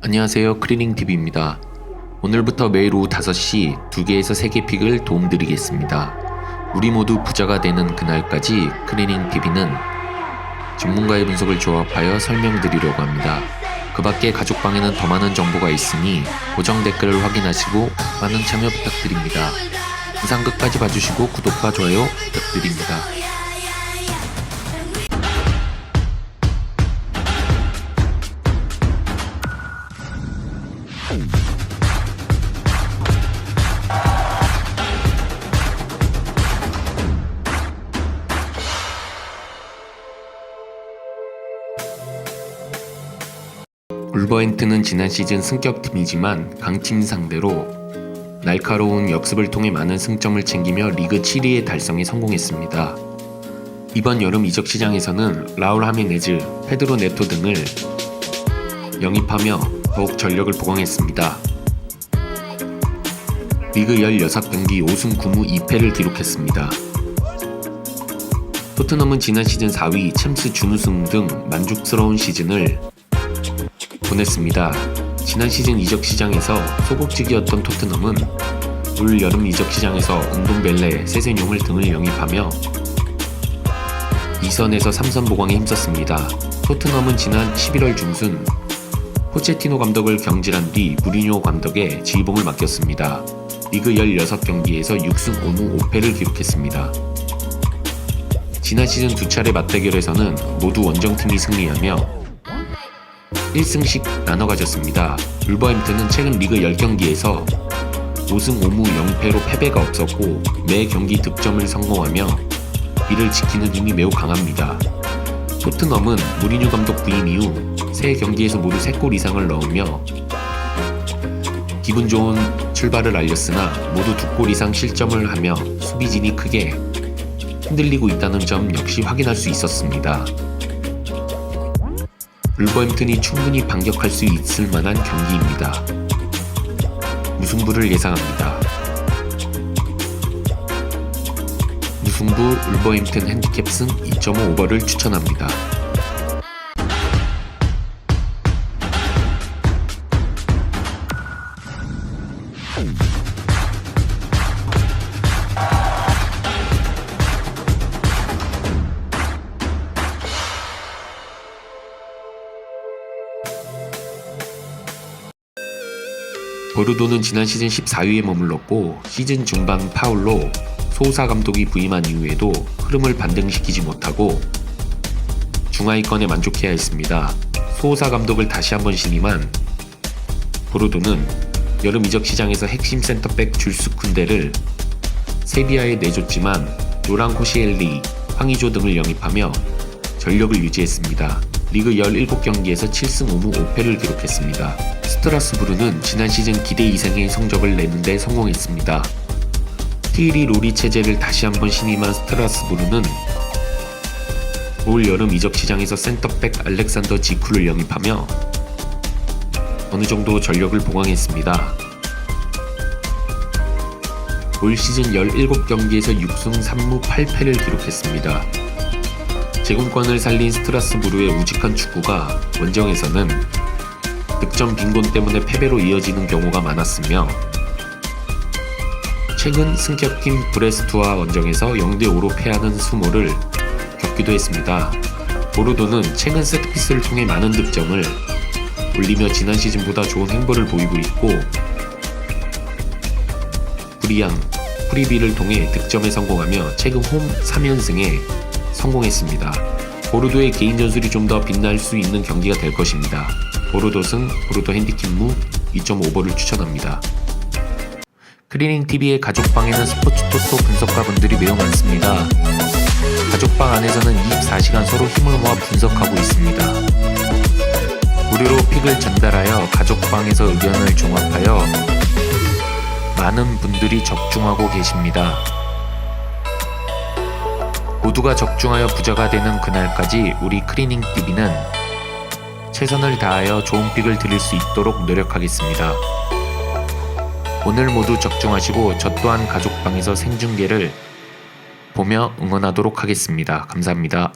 안녕하세요. 크리닝TV입니다. 오늘부터 매일 오후 5시 2개에서 3개 픽을 도움드리겠습니다. 우리 모두 부자가 되는 그날까지 크리닝TV는 전문가의 분석을 조합하여 설명드리려고 합니다. 그 밖에 가족방에는 더 많은 정보가 있으니 고정 댓글을 확인하시고 많은 참여 부탁드립니다. 영상 끝까지 봐주시고 구독과 좋아요 부탁드립니다. 울버햄튼은 지난 시즌 승격팀이지만 강팀 상대로 날카로운 역습을 통해 많은 승점을 챙기며 리그 7위의 달성에 성공했습니다. 이번 여름 이적 시장에서는 라울 하미네즈, 페드로 네토 등을 영입하며 더욱 전력을 보강했습니다. 리그 16경기 5승 9무 2패를 기록했습니다. 토트넘은 지난 시즌 4위, 챔스 준우승 등 만족스러운 시즌을 보냈습니다. 지난 시즌 이적 시장에서 소극적이었던 토트넘은 올 여름 이적 시장에서 운동벨레, 세세뇽을 등을 영입하며 2선에서 3선 보강에 힘썼습니다. 토트넘은 지난 11월 중순 포체티노 감독을 경질한 뒤 무리뉴 감독의 지휘봉을 맡겼습니다. 리그 16경기에서 6승 5무 5패를 기록했습니다. 지난 시즌 두 차례 맞대결에서는 모두 원정팀이 승리하며 1승씩 나눠 가졌습니다. 울버햄튼은 최근 리그 10경기에서 5승 5무 0패로 패배가 없었고 매 경기 득점을 성공하며 이를 지키는 힘이 매우 강합니다. 토트넘은 무리뉴 감독 부임 이후 세 경기에서 모두 3골 이상을 넣으며 기분 좋은 출발을 알렸으나 모두 2골 이상 실점을 하며 수비진이 크게 흔들리고 있다는 점 역시 확인할 수 있었습니다. 울버햄튼이 충분히 반격할 수 있을 만한 경기입니다. 무승부를 예상합니다. 무승부 울버햄튼 핸디캡 승 2.5 오버를 추천합니다. 보르도는 지난 시즌 14위에 머물렀고 시즌 중반 파울로 소사 감독이 부임한 이후에도 흐름을 반등시키지 못하고 중하위권에 만족해야 했습니다. 소사 감독을 다시 한번 신임한 보르도는 여름 이적 시장에서 핵심 센터백 줄스 쿤데를 세비야에 내줬지만 노랑 코시엘리, 황의조 등을 영입하며 전력을 유지했습니다. 리그 17경기에서 7승 5무 5패를 기록했습니다. 스트라스부르는 지난 시즌 기대 이상의 성적을 내는데 성공했습니다. 티리 로리 체제를 다시 한번 신임한 스트라스부르는 올 여름 이적 시장에서 센터백 알렉산더 지쿠를 영입하며 어느 정도 전력을 보강했습니다. 올 시즌 17경기에서 6승 3무 8패를 기록했습니다. 제공권을 살린 스트라스부르의 우직한 축구가 원정에서는 득점 빈곤 때문에 패배로 이어지는 경우가 많았으며 최근 승격팀 브레스트와 원정에서 0대5로 패하는 수모를 겪기도 했습니다. 보르도는 최근 세트피스를 통해 많은 득점을 올리며 지난 시즌보다 좋은 행보를 보이고 있고 브리앙, 프리비를 통해 득점에 성공하며 최근 홈 3연승에 성공했습니다. 보르도의 개인 전술이 좀 더 빛날 수 있는 경기가 될 것입니다. 보르도 승, 보르도 핸디캡무 2.5버를 추천합니다. 크리닝TV의 가족방에는 스포츠 토토 분석가분들이 매우 많습니다. 가족방 안에서는 24시간 서로 힘을 모아 분석하고 있습니다. 무료로 픽을 전달하여 가족방에서 의견을 종합하여 많은 분들이 적중하고 계십니다. 모두가 적중하여 부자가 되는 그날까지 우리 크리닝 TV는 최선을 다하여 좋은 픽을 드릴 수 있도록 노력하겠습니다. 오늘 모두 적중하시고 저 또한 가족방에서 생중계를 보며 응원하도록 하겠습니다. 감사합니다.